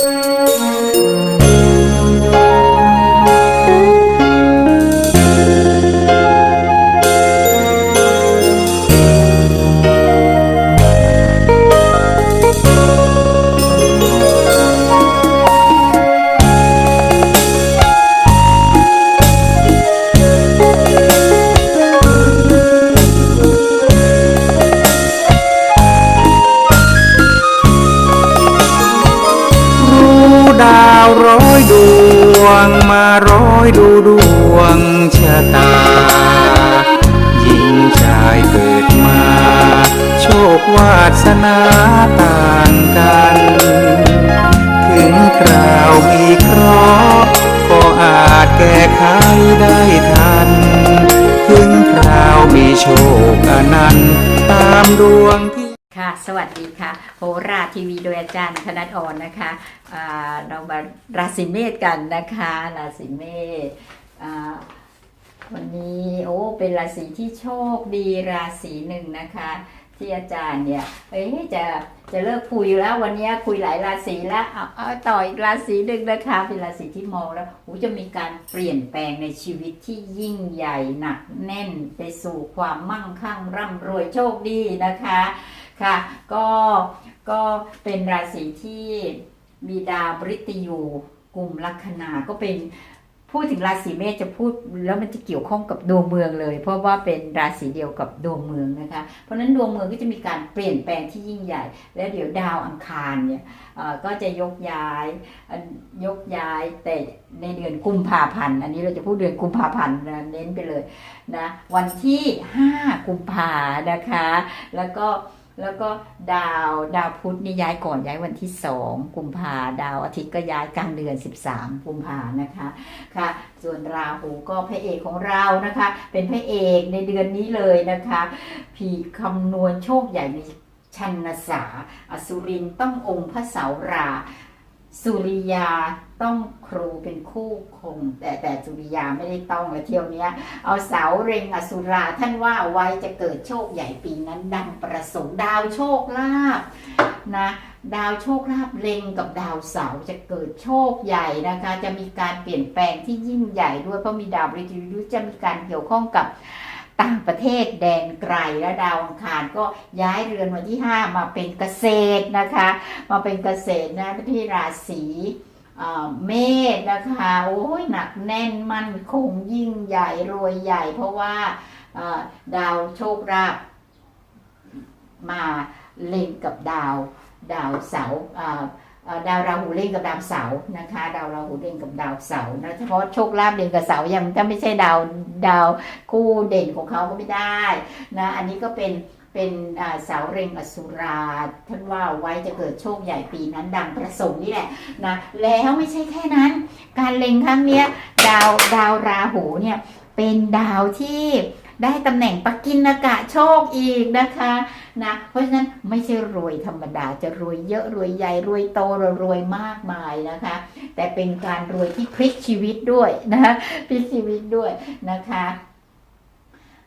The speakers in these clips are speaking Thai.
รู้ อยดูดวงชะตา หญิงชายเกิดมา โชควาสนาต่างกัน ถึงคราวมีเคราะห์ก็อาจแก้ไขได้ทัน ถึงคราวมีโชคอนันต์ตามดวงที่ค่ะ สวัสดีค่ะ โหราทีวีโดยอาจารย์ธนัทอ่อนนะคะ เรามาราศีเมษกันนะคะ ราศีเมษวันนี้โอ้เป็นราศีที่โชคดีราศีหนึ่งนะคะ ที่อาจารย์เนี่ยเอ้ยจะจะเลิกคุยแล้ววันนี้คุยหลายราศีแล้วเอาเอาต่ออีกราศีหนึ่งนะคะเป็นราศีที่มองแล้วโอ้จะมีการเปลี่ยนแปลงในชีวิตที่ยิ่งใหญ่หนักแน่นไปสู่ความมั่งคั่งร่ำรวยโชคดีนะคะค่ะ ก็ก็เป็นราศีที่ มีดาวบริตยูกลุ่มลัคนาก็เป็นพูดถึงราศีเมษจะพูดแล้วมันจะเกี่ยวข้องกับดวงเมืองเลย เพราะว่าเป็นราศีเดียวกับดวงเมืองนะคะ เพราะฉะนั้นดวงเมืองก็จะมีการเปลี่ยนแปลงที่ยิ่งใหญ่ แล้วเดี๋ยวดาวอังคารเนี่ยก็จะยกย้ายยกย้ายแต่ในเดือนกุมภาพันธ์อันนี้เราจะพูดเดือนกุมภาพันธ์เน้นไปเลยนะวันที่ 5 กุมภานะคะ แล้วก็ แล้วก็ดาวดาวพุธนี่ย้ายก่อนย้ายวันที่2กุมภาดาวอาทิตย์ก็ย้ายกลางเดือน 13 กุมภานะคะค่ะ ส่วนราหูก็พระเอกของเรานะคะ เป็นพระเอกในเดือนนี้เลยนะคะ ผีคำนวณโชคใหญ่ในชันสาอสุรินต้ององค์พระเสารา สุริยา ต้องครูเป็นคู่คง แต่แต่สุริยาไม่ได้ต้องและเที่ยวเนี้ยเอาเสาเร็งอสุราท่านว่าไว้จะเกิดโชคใหญ่ปีนั้น ดังประสงค์ดาวโชคลาภนะดาวโชคลาภเร็งกับดาวเสาจะเกิดโชคใหญ่นะคะ จะมีการเปลี่ยนแปลงที่ยิ่งใหญ่ด้วยเพราะมีดาวบริจิยุจะมีการเกี่ยวข้องกับต่างประเทศแดนไกลและดาวอังคารก็ย้ายเรือนวันที่ 5 มาเป็นเกษตรนะคะ มาเป็นเกษตรนะที่ราศี เมษนะคะโอ้ยหนักแน่นมั่นคงยิ่งใหญ่รวยใหญ่ เพราะว่าดาวโชคลาภมาเล็งกับดาวดาวเสาดาวราหูเล่นกับดาวเสานะคะ ดาวราหูเล่นกับดาวเสานะเฉพาะโชคลาภเล่นกับเสายังถ้าไม่ใช่ดาวดาวคู่เด่นของเขาก็ไม่ได้นะอันนี้ก็เป็น เป็นอ่าเสาเร็งอสุราท่านว่าไว้จะเกิดโชคใหญ่ปีนั้นดังประสงค์นี่แหละนะแล้วไม่ใช่แค่นั้น การเล็งครั้งนี้ดาวดาวราหูเนี่ยเป็นดาวที่ได้ตำแหน่งปักกินกะโชคอีกนะคะนะเพราะฉะนั้นไม่ใช่รวยธรรมดาจะรวยเยอะรวยใหญ่รวยโตรวยมากมายนะคะ แต่เป็นการรวยที่พลิกชีวิตด้วยนะคะพลิกชีวิตด้วยนะคะ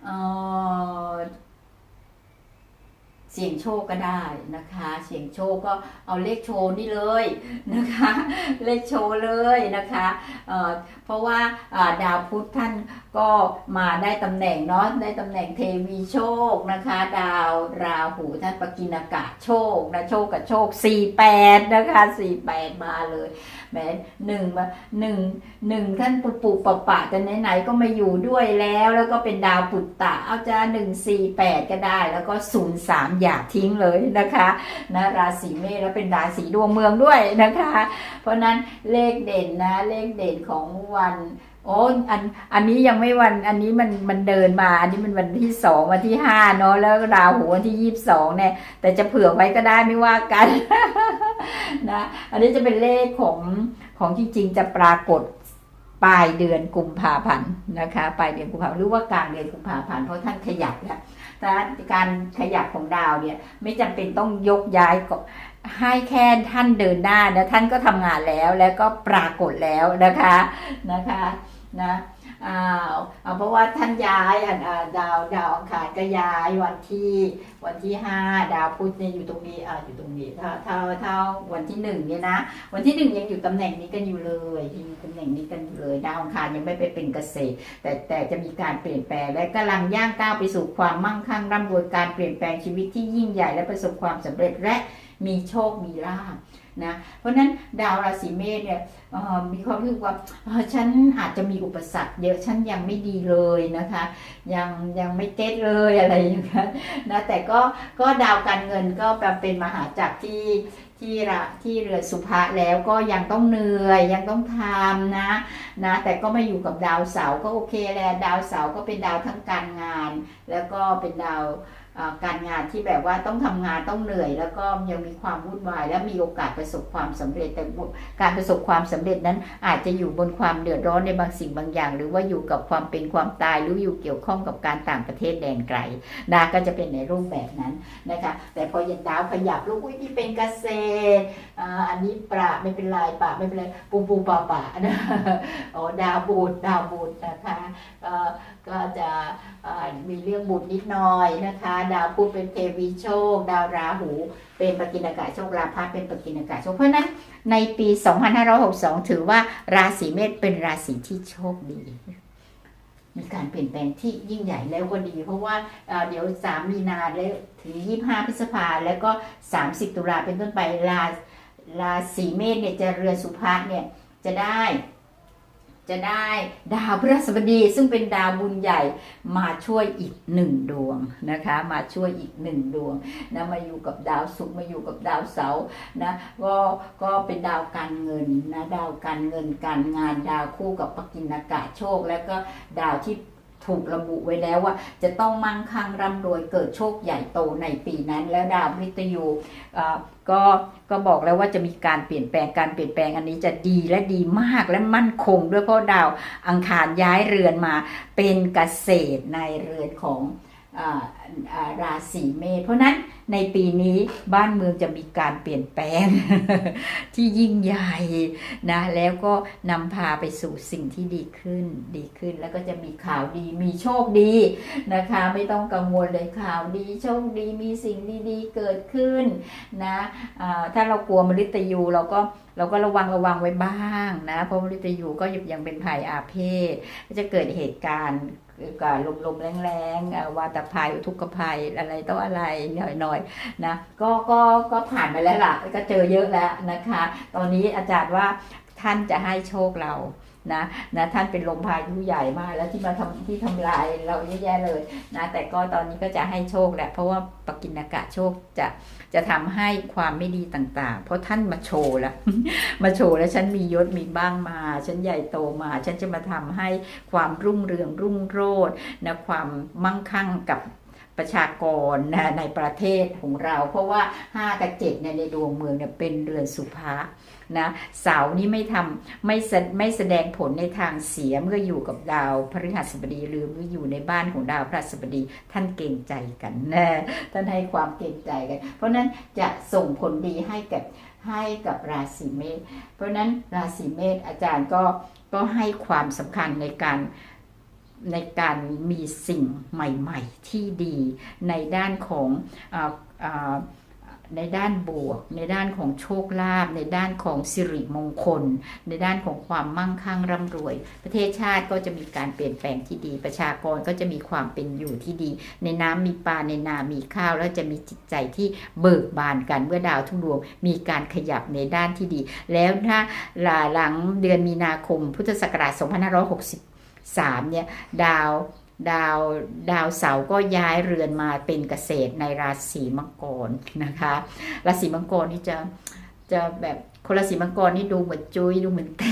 เออ สี่ยงโชคก็ได้นะคะ เสี่ยงโชคก็เอาเลขโชว์นี่เลยนะคะ เลขโชว์เลยนะคะเเพราะว่าดาวพุธท่านก็มาได้ตำแหน่งเนาะได้ตำแหน่งเทวีโชคนะคะ ดาวราหูท่านปกินากาศโชคนะโชคกับโชค 48 นะคะ 48 มาเลย แหม้หนึ่งมาหนึ่งหนึ่งท่านปุปุปะปะแต่ไหนๆก็มาอยู่ด้วยแล้ว แล้วก็เป็นดาวปุตตะเอาจะหนึ่งสี่แปดก็ได้ แล้วก็ศูนย์สามอย่าทิ้งเลยนะคะนะราศีเมษแล้วเป็นราศีดวงเมืองด้วยนะคะ เพราะฉะนั้นเลขเด่นนะเลขเด่นของวันโอ้อันอันนี้ยังไม่วันอันนี้มันมันเดินมา อันนี้มันวันที่สองวันที่ห้าเนาะแล้วราหูวันที่ยี่สิบสองเนี่ย แต่จะเผื่อไว้ก็ได้ไม่ว่ากัน นะอันนี้จะเป็นเลขของของจริงๆ จะปรากฏปลายเดือนกุมภาพันธ์นะคะปลายเดือนกุมภาพันธ์หรือว่ากลางเดือนกุมภาพันธ์เพราะท่านขยับแล้วแต่การขยับของดาวเนี่ยไม่จำเป็นต้องยกย้ายก็ให้แค่ท่านเดินหน้านะท่านก็ทำงานแล้วแล้วก็ปรากฏแล้วนะคะนะคะนะ เพราะว่าท่านย้ายดาวดาวอังคารก็ย้ายวันที่วันที่ห้าดาวพุธเนี่ยอยู่ตรงนี้อ่าอยู่ตรงนี้ถ้าถ้าถ้าวันที่หนึ่งเนี่ยนะวันที่หนึ่งยังอยู่ตำแหน่งนี้กันอยู่เลยยังอยู่ตำแหน่งนี้กันอยู่เลยดาวอังคารยังไม่ไปเป็นเกษตร แต่แต่จะมีการเปลี่ยนแปลงและกำลังย่างก้าวไปสู่ความมั่งคั่งร่ำรวยการเปลี่ยนแปลงชีวิตที่ยิ่งใหญ่และประสบความสำเร็จและมีโชคมีลาภ นะเพราะนั้นดาวราศีเมษเนี่ยมีความรู้สึกว่าฉันอาจจะมีอุปสรรคเยอะฉันยังไม่ดีเลยนะคะ ยังยังไม่เก็ตเลยอะไรอย่างเงี้ยนะแต่ก็ก็ดาวการเงินก็เป็นมหาจักรที่ที่ระที่เรือสุภะแล้วก็ยังต้องเหนื่อยยังต้องทำนะนะแต่ก็มาอยู่กับดาวเสาร์ก็โอเคแหละดาวเสาร์ก็เป็นดาวทั้งการงาน แล้วก็เป็นดาว การงานที่แบบว่าต้องทำงานต้องเหนื่อย แล้วก็ยังมีความวุ่นวาย และมีโอกาสประสบความสำเร็จแต่การประสบความสำเร็จนั้นอาจจะอยู่บนความเดือดร้อนในบางสิ่งบางอย่าง หรือว่าอยู่กับความเป็นความตายหรืออยู่เกี่ยวข้องกับการต่างประเทศแดนไกลนะก็จะเป็นในรูปแบบนั้นนะคะแต่พอยันดาวขยับลูกอุ้ยนี่เป็นเกษตรอันนี้ปราไม่เป็นไรปราไม่เป็นไรปูปูปลาปลานะอ๋อดาวบูดดาวบูดนะคะก็จะ มีเรื่องบุญนิดหน่อยนะคะ ดาวพุธเป็นเทวีโชค ดาวราหู เป็นปกินากาโชคราพะเป็นปกินากาโชคเพราะฉะนั้นในปี 2562 ถือว่าราศีเมษเป็นราศีที่โชคดีมีการเปลี่ยนแปลงที่ยิ่งใหญ่แล้วก็ดี เพราะว่าเอ่อเดี๋ยว 3 มีนาแล้วถึง 25 พฤษภาแล้วก็ 30 ตุลาเป็นต้นไปราราศีเมษเนี่ยจะเรือนสุภาเนี่ยจะได้ จะได้ดาวพฤหัสบดีซึ่งเป็นดาวบุญใหญ่มาช่วยอีกหนึ่งดวงนะคะ มาช่วยอีกหนึ่งดวงนะมาอยู่กับดาวศุกร์มาอยู่กับดาวเสาร์นะก็ก็เป็นดาวการเงินนะดาวการเงินการงานดาวคู่กับปกินากาศโชค แล้วก็ดาวที่ ถูกระบุไว้แล้วว่า จะต้องมั่งคั่งร่ำรวยเกิดโชคใหญ่โตในปีนั้น แล้วดาวมฤตยูก็ก็บอกแล้วว่าจะมีการเปลี่ยนแปลงการเปลี่ยนแปลงอันนี้จะดีและดีมากและมั่นคงด้วยเพราะดาวอังคารย้ายเรือนมาเป็นเกษตรในเรือนของ ราศีเมษเพราะนั้นในปีนี้บ้านเมืองจะมีการเปลี่ยนแปลงที่ยิ่งใหญ่นะแล้วก็นำพาไปสู่สิ่งที่ดีขึ้นดีขึ้นแล้วก็จะมีข่าวดีมีโชคดีนะคะ ไม่ต้องกังวลเลยข่าวดีโชคดีมีสิ่งดีๆเกิดขึ้นนะอ่าถ้าเรากลัวมฤตยูเราก็เราก็ระวังระวังไว้บ้างนะเพราะมฤตยูก็ยังเป็นภัยอาเพศก็จะเกิดเหตุการณ์ กับลมๆแรงๆวาตภัยทุกภัยอะไรต้ออะไรหน่อยๆนะก็ก็ก็ผ่านไปแล้วล่ะ ก็เจอเยอะแล้วนะคะ ตอนนี้อาจารย์ว่าท่านจะให้โชคเรา นะนะท่านเป็นลมพายุใหญ่มากแล้วที่มาทำที่ทำลายเราเยอะแยะเลยนะแต่ก็ตอนนี้ก็จะให้โชคแหละเพราะว่าปกินากะโชคจะจะทำให้ความไม่ดีต่าง ๆ เพราะท่านมาโชว์แล้วมาโชว์แล้วฉันมียศมีบ้างมา ฉันใหญ่โตมา ฉันจะมาทำให้ความรุ่งเรืองรุ่งโรจน์นะความมั่งคั่งกับ ประชากรนะในประเทศของเรา เพราะว่า 5 กับ7เนี่ยในดวงเมืองเนี่ยเป็นเรือนสุภานะเสาร์นี้ไม่ทำไม่แสไม่แสดงผลในทางเสียเมื่ออยู่กับดาวพฤหัสบดีหรือเมื่ออยู่ในบ้านของดาวพฤหัสบดี ท่านเกรงใจกันนะท่านให้ความเกรงใจกัน เพราะนั้นจะส่งผลดีให้กับให้กับราศีเมษเพราะนั้นราศีเมษอาจารย์ก็ก็ให้ความสำคัญในการ ในการมีสิ่งใหม่ๆที่ดี ในด้านของออในด้านบวก ในด้านของโชคลาภในด้านของสิริมงคล ในด้านของความมั่งคั่งร่ำรวย ประเทศชาติก็จะมีการเปลี่ยนแปลงที่ดี ประชากรก็จะมีความเป็นอยู่ที่ดี ในน้ำมีปลาในนา มีข้าว แล้วจะมีจิตใจที่เบิกบานกันเมื่อดาวทุกดวงมีการขยับในด้านที่ดี แล้วถ้าหลังเดือนมีนาคมพุทธศักราช 2 5 6 3เนี่ยดาวดาวดาวเสาร์ก็ย้ายเรือนมาเป็นเกษตรในราศีมังกรนะคะ ราศีมังกรนี่จะ จะแบบคนราศีมังกรนี่ดูเหมือนจุยดูเหมือนแต่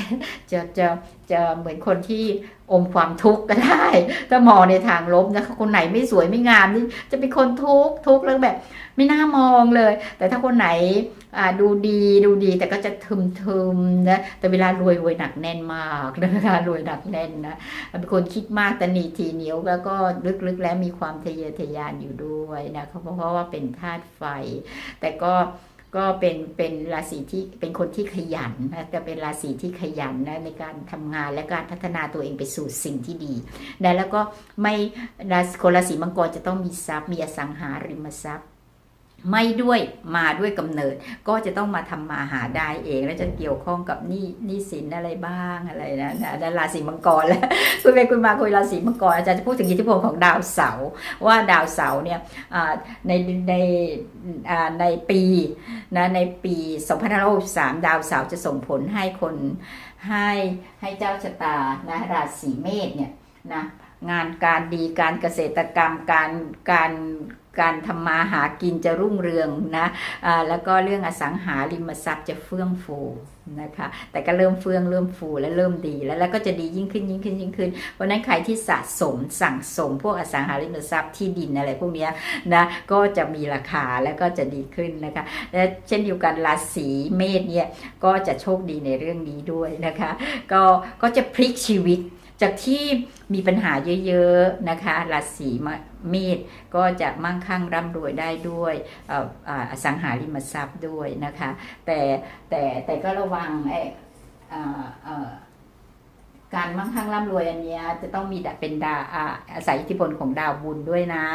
จะจะจะเหมือนคนที่อมความทุกข์ก็ได้ถ้ามองในทางลบนะคะคนไหนไม่สวยไม่งามนี่จะเป็นคนทุกข์ทุกข์แล้วแบบ ไม่น่ามองเลย แต่ถ้าคนไหนดูดีดูดีแต่ก็จะทึมทึมๆนะแต่เวลารวยรวยหนักแน่นมากนะคะรวยหนักแน่นนะเป็นคนคิดมากแต่หนีทีเหนียวแล้วก็ลึกๆแล้วมีความทะเยอทะยานอยู่ด้วยนะเพราะเพราะว่าเป็นธาตุไฟ แต่ก็ ก็เป็นเป็นราศีที่เป็นคนที่ขยันนะจะเป็นราศีที่ขยันนะในการทำงานและการพัฒนาตัวเองไปสู่สิ่งที่ดีนะแล้วก็ไม่ราศีคนราศีมังกรจะต้องมีทรัพย์มีอสังหาริมทรัพย์ ไม่ด้วยมาด้วยกำเนิด ก็จะต้องมาทำมาหาได้เอง แล้วจะเกี่ยวข้องกับนี้หนี้สินอะไรบ้างอะไรนะนะนราศีมังกรแล้วคุณเป็นคุณมาคุยราศีมังกรอาจารย์จะพูดถึงอิทธิพลของดาวเสาร์ว่าดาวเสาร์เนี่ยในในในปีนะในปี2563ดาวเสาร์จะส่งผลให้คนให้ให้เจ้าชะตานะราศีเมษเนี่ยนะงานการดีการเกษตรกรรมการการ การทำมาหากินจะรุ่งเรืองนะอ่าแล้วก็เรื่องอสังหาริมทรัพย์จะเฟื่องฟูนะคะแต่ก็เริ่มเฟื่องเริ่มฟูและเริ่มดีแล้วแล้วก็จะดียิ่งขึ้นยิ่งขึ้นยิ่งขึ้นเพราะนั้นใครที่สะสมสั่งสม พวกอสังหาริมทรัพย์ที่ดินอะไรพวกนี้นะก็จะมีราคาแล้วก็จะดีขึ้นนะคะและเช่นเดียวกันราศีเมษเนี่ยก็จะโชคดีในเรื่องนี้ด้วยนะคะ ก็ก็จะพลิกชีวิต จากที่มีปัญหาเยอะๆนะคะราศีเมษก็จะมั่งคั่งร่ำรวยได้ด้วยอสังหาริมทรัพย์ด้วยนะคะ แต่แต่แต่ก็ระวังไอ้การมั่งคั่งร่ำรวยอันนี้จะต้องมีเป็นดาวอาศัยอิทธิพลของดาวบุญด้วยนะ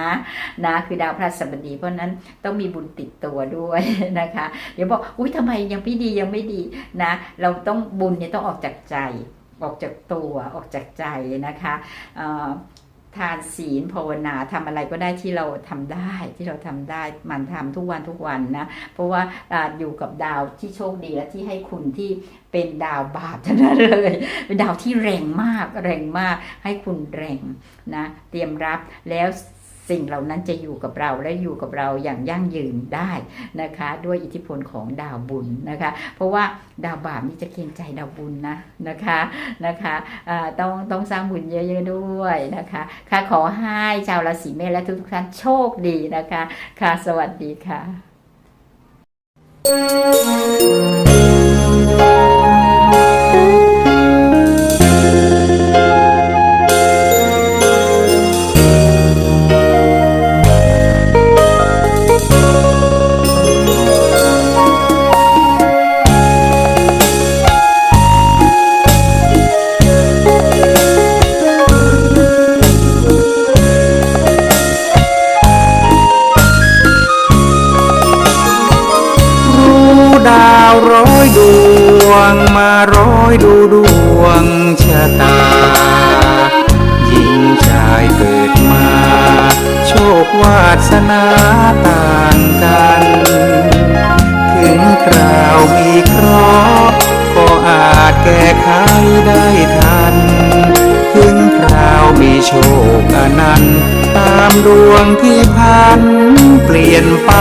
นะคือดาวพระสัปดี เพราะฉะนั้นต้องมีบุญติดตัวด้วยนะคะ เดี๋ยวบอกอุ้ยทำไมยังไม่ดียังไม่ดีนะ เราต้องบุญเนี่ยต้องออกจากใจ ออกจากตัวออกจากใจนะคะทานศีลภาวนาทำอะไรก็ได้ที่เราทำได้ที่เราทำได้มันทำทุกวันทุกวันนะ เพราะว่าอาอยู่กับดาวที่โชคดีและที่ให้คุณที่เป็นดาวบาปทั้งนั้นเลย เป็นดาวที่แรงมากแรงมากให้คุณแรงนะ เตรียมรับแล้ว สิ่งเหล่านั้นจะอยู่กับเราและอยู่กับเราอย่างยั่งยืนได้นะคะ ด้วยอิทธิพลของดาวบุญนะคะ เพราะว่าดาวบาปนี่จะเกรงใจดาวบุญนะนะคะนะคะต้องต้องสร้างบุญเยอะๆด้วยนะคะค่ะขอให้ชาวราศีเมษและทุกท่านโชคดีนะคะ ค่ะ สวัสดีค่ะรู้ สนาต่างกัน ถึงคราวมีเคราะห์ก็อาจแก้ไขได้ทัน ถึงคราวมีโชคอนันต์ตามดวงที่พันเปลี่ยนไป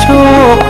โชค